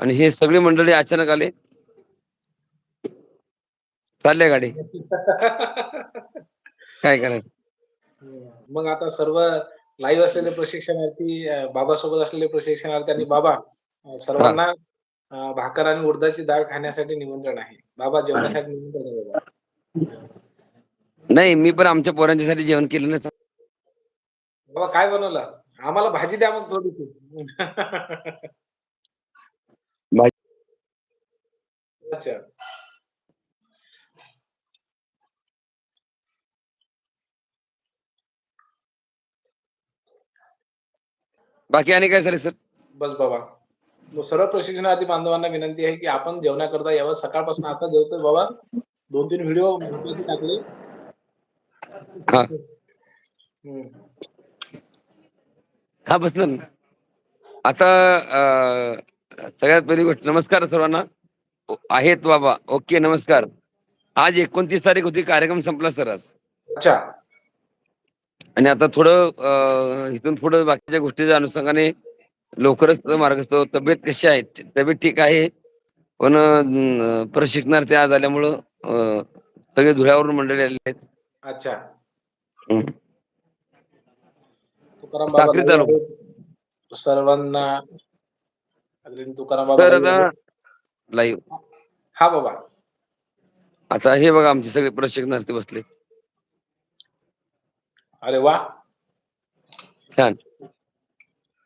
आणि हे सगळी मंडळी अचानक आले. चालले गाडी. काय करायचं? मग आता सर्व लाईव्ह असलेले प्रशिक्षणार्थी बाबासोबत असलेले प्रशिक्षणार्थी आणि बाबा सर्वांना भाकर आणि उडदाची डाळ खाण्यासाठी निमंत्रण आहे. बाबा जेवणासाठी निमंत्रण आहे बाबा. नाही मी पण आमच्या पोरांच्यासाठी जेवण केलं नाही. बाबा काय बनवलं? आम्हाला भाजी द्या मग थोडीशी भाजी. बाकी आणि काय झालं सर? बस बाबा. सर्व प्रशिक्षणार्थी बांधवांना विनंती आहे की आपण जेवणाकरता यावं. सकाळपासून आता जेवतोय बाबा. दोन तीन व्हिडिओ टाकले. हा. ना. आता सगळ्यात पहिली गोष्ट नमस्कार सर्वांना. आहेत बाबा. ओके नमस्कार. आज एकोणतीस तारीख होती कार्यक्रम संपला सर आज. अच्छा. आणि आता थोडं इथून पुढे बाकीच्या गोष्टीच्या अनुषंगाने लवकरच मार्गस्थ तब्येत कशी आहे? तब्येत ठीक आहे. पण प्रशिक्षणार्थी आज आल्यामुळं सगळे धुळ्यावरून मंडळी आलेले आहेत. अच्छा. साखरी. सर्वांना सर आता. लाईव्ह हा बाबा. आता हे बघा आमचे सगळे प्रशिक्षणार्थी बसले. अरे वा. छान.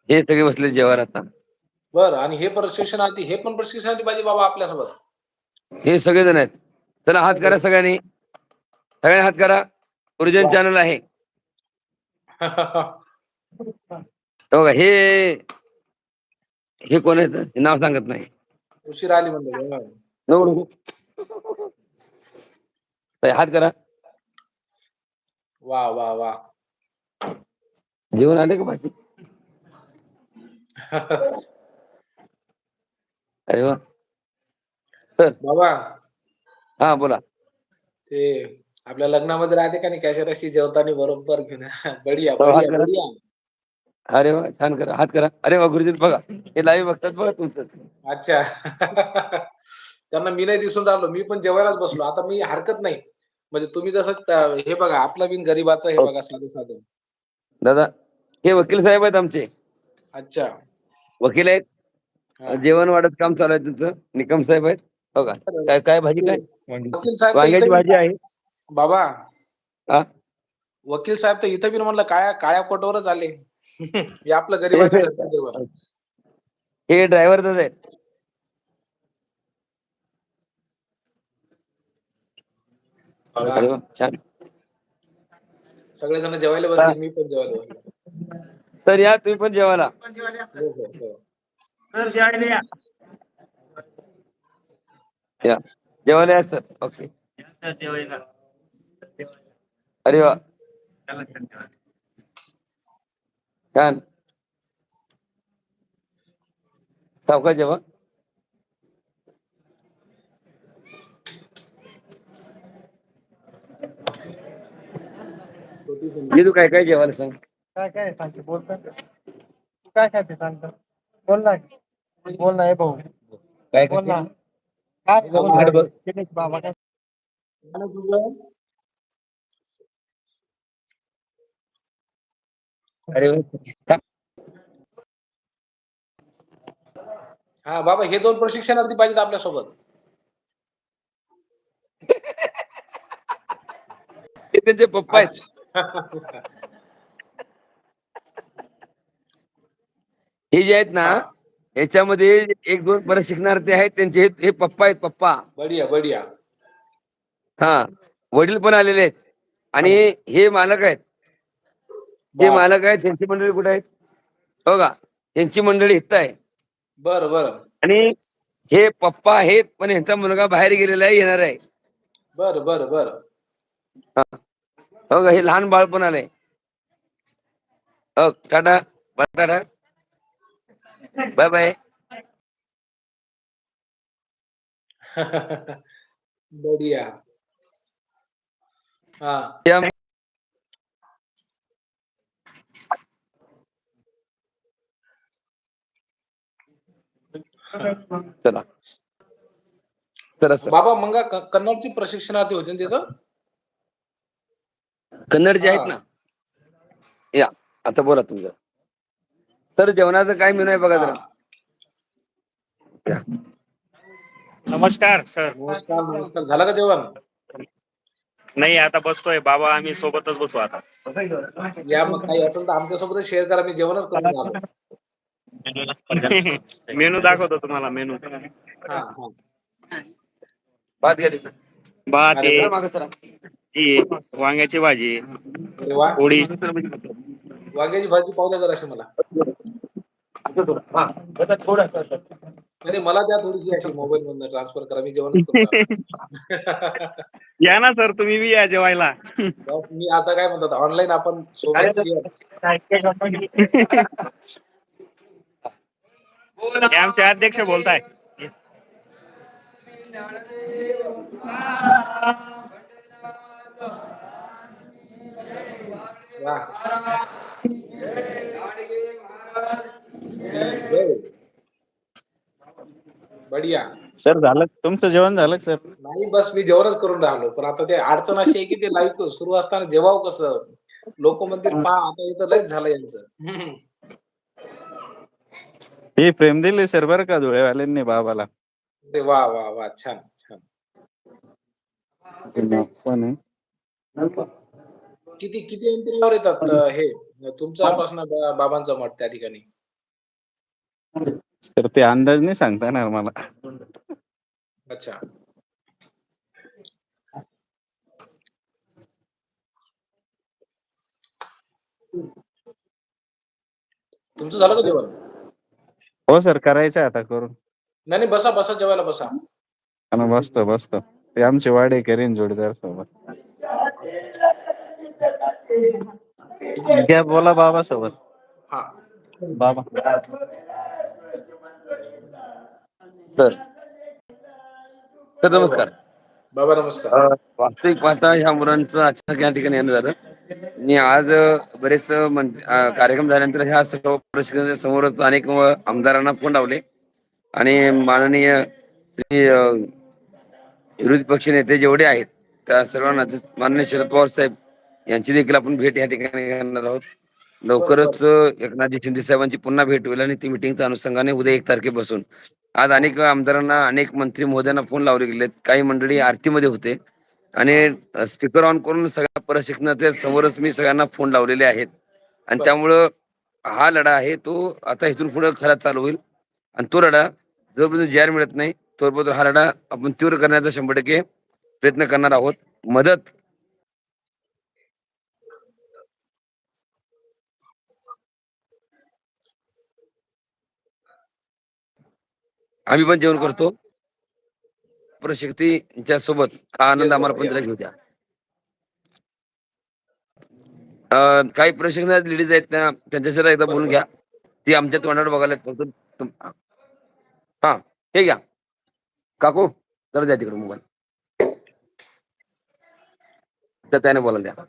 हे सगळे बसले जेवायला आता. बर आणि हे प्रशिक्षणार्थी हे पण प्रशिक्षणार्थी पाहिजे बाबा आपल्यासोबत? हे सगळेजण आहेत. चला हात करा सगळ्यांनी. सगळ्यांनी हात करा. ओरिजिन चॅनल आहे. हे हे हे कोण आहे नाव सांगत नाही. उशीर आली म्हणजे हात करा. वा वा वा. जेवण आले का बाकी? अरे वा. सर. बाबा. हा बोला. ते आपल्या लग्नामध्ये राहते का नाही कॅशरशी जेवताना बरोबर घेऊन बढिया हो, बढिया. बढिया. अरे वा छान करा हात करा. अरे वा गुरुजी बघा हे लाईव्ह बघतात बघा तुमचं. अच्छा. त्यांना मी नाही दिसून राहिलो मी पण जेवायलाच बसलो. आता मी हरकत नाही. म्हणजे तुम्ही जसं त- हे बघा आपला बिन गरीबाचं हे हो. बघा साधं साधं. दादा हे वकील साहेब आहेत आमचे. अच्छा. वकील आहेत. हा. जेवण वाढत काम चालू आहे त्यांचं निकम साहेब आहेत. बघा काय काय भाजी काय? वकील साहेब तर वांग्याची इथं भाजी बी- आहे. बाबा. हा? वकील साहेब तर इथं बी म्हणलं काळ्या काळ्या कोटवरच आले हे आपलं जेवण. हे ड्रायव्हर आहेत अरे वा, छान. सगळेजण जेवायला बसले मी पण जेवायला सर या तुम्ही पण जेवायला. हो, हो, हो. या. जेवायला या सर. ओके. अरे वा. छान सावका जेवा छोटी संधी. ये तू काय काय जेवायला सांग काय काय सांगते बोलतो तू काय खाते सांगतो बोल ना बोल ना हे भाऊ काय बोल ना? काय. बाबा काय आणि तुझं? अरे वा. हा बाबा हे दोन प्रशिक्षणार्थी पाहिजेत आपल्यासोबत. हे त्यांचे पप्पा आहेत. हे जे आहेत ना याच्यामध्ये एक दोन प्रशिक्षणार्थी आहेत त्यांचे हे- हे पप्पा आहेत पप्पा. बढिया बढिया. हा वडील पण आलेले आहेत. आणि हे मालक आहेत. वा. मालक आहेत त्यांची मंडळी कुठे आहेत? हो का? त्यांची मंडळी इथं आहे. बर बर. आणि हे पप्पा आहेत पण यांचा मुलगा बाहेर गेलेला आहे येणार आहे. बर बर बर. हो. का? हे लहान बाळ पण आलंय. हो टाटा टाटा. Bye bye. बढिया. हा. चला. चला सर. बाबा मग क- कन्नडची प्रशिक्षणार्थी होते ना तिथं? कन्नड जे. आहेत ना. या आता बोला तुमचं. सर जेवणाचं काय मेनू आहे बघा जरा. नमस्कार सर. नमस्कार नमस्कार. झालं का जेवण? नाही आता बसतोय. बाबा आम्ही सोबतच बसू आता. या मग काही असेल तर आमच्यासोबत शेअर करा. मी जेवणच करून आलो मेनू दाखवतो तुम्हाला मेनू हा हा भात घ्या. भात आहे जरा मागं सरा. जी आहे, वांग्याची भाजी अरे वा पोळी वांग्याची भाजी पावल्या जराशी मला असं थोडं. हा. आता थोडं असं, असं. नाही नाही, मला द्या थोडीशी अशी मोबाईल मधून ट्रान्सफर करा मी आलो. या ना सर तुम्ही बी या जेवायला बस मी आता काय म्हणतात ऑनलाईन आपण सोबत cheers. हे आमचे अध्यक्ष बोलताय. बढिया. सर झालं? तुमचं जेवण झालं का सर? नाही बस मी जेवणच करून राहिलो. पण आता ते अडचण अशी आहे की ते लाईव्ह सुरू असताना जेवावं कसं लोक म्हणतील पा आता इथं लयच झालं यांचं. हे प्रेम दिले सर बरं का धुळेवाल्यांनी बाबाला? अरे वा वा वा छान छान. पण आहे. किती किती अंतरावर येतात अं, हे? तुमच्यापासून बा- बाबांचं मठ त्या ठिकाणी? सर ते अंदाज नाही सांगता येणार मला. अच्छा. तुमचं झालं का जेवण? हो सर करायचं आहे आता करून. नाही नाही बसा बसा जेवायला बसा. आणि बसतो बसतो. ते आमचे वाडे करीन जोडीदार सोबत. घ्या बोला बाबा सोबत हा. बाबा. सर. सर नमस्कार. बाबा नमस्कार. अ, वास्तविक पाहता ह्या मुलांचं अचानक या ठिकाणी येणं झालं. मी आज बरेच कार्यक्रम झाल्यानंतर ह्या सर्व प्रशिक्षणाच्या समोर अनेक आमदारांना फोन लावले. आणि माननीय श्री विरोधी पक्ष नेते जेवढे आहेत त्या सर्वांना माननीय शरद पवार साहेब यांची देखील आपण भेट या ठिकाणी घेणार आहोत. लवकरच एकनाथजी शिंदे साहेबांची पुन्हा भेट होईल आणि ती मिटिंगच्या अनुषंगाने उद्या एक तारखे बसून आज अनेक आमदारांना अनेक मंत्री महोदयांना फोन लावले गेलेत. काही मंडळी आरतीमध्ये होते. आणि स्पीकर ऑन करून सगळ्या प्रशिक्षणाच्या समोरच मी सगळ्यांना फोन लावलेले आहेत. आणि. त्यामुळं हा लढा आहे तो आता इथून पुढे खरा चालू होईल. आणि तो लढा जोपर्यंत जी आर मिळत नाही तोपर्यंत हा लढा आपण तीव्र करण्याचा शंभर टक्के प्रयत्न करणार आहोत. मदत आम्ही पण जेवण करतो. प्रशक्तीच्या सोबत हा आनंद आम्हाला पण. घेऊ द्या. काही प्रशिक्षणात लेडीज आहेत त्या त्यांच्याशी एकदा बोलून घ्या. ती आमच्या तोंडावर बघायला फक्त तुम- हा हे घ्या. काकू जरा द्या तिकडे मोबाईल. तर त्याने बोलायला द्या.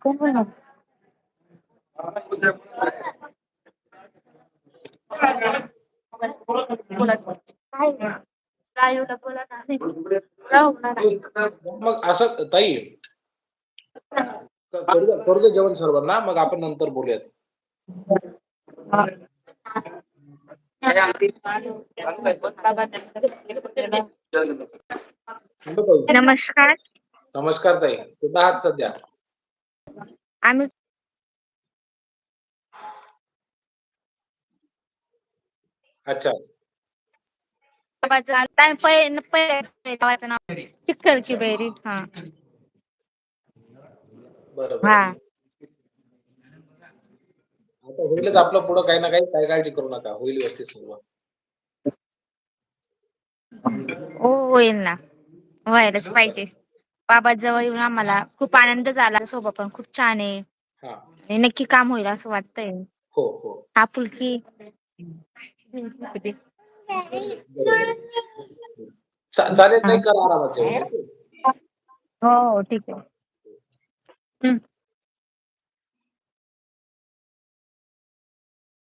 कोण बोलणार काय काय एवढं बोला ना नाही. राहू ना नाही. मग असं ताई. करू जेवण सर्वांना मग आपण नंतर बोलूयात. नमस्कार. नमस्कार ताई. कुठं आहात सध्या? आम्ही अच्छा. बाबाचं आता पै- पै- गावाचं नाव चिखल की बैरी हा. हा. आता होईलच आपलं पुढं काही ना काही काय काळजी करू नका. होईल व्यवस्थित सर्व हो होईल ना. व्हायलाच पाहिजे. बाबा जवळ येऊन आम्हाला खूप आनंद झाला सोबत पण खूप छान आहे. हा. आणि नक्की काम होईल असं वाटतंय. हो हो. आपुलकी बरोबर. चा- चालेल ताई करा हो, हो ठीक आहे.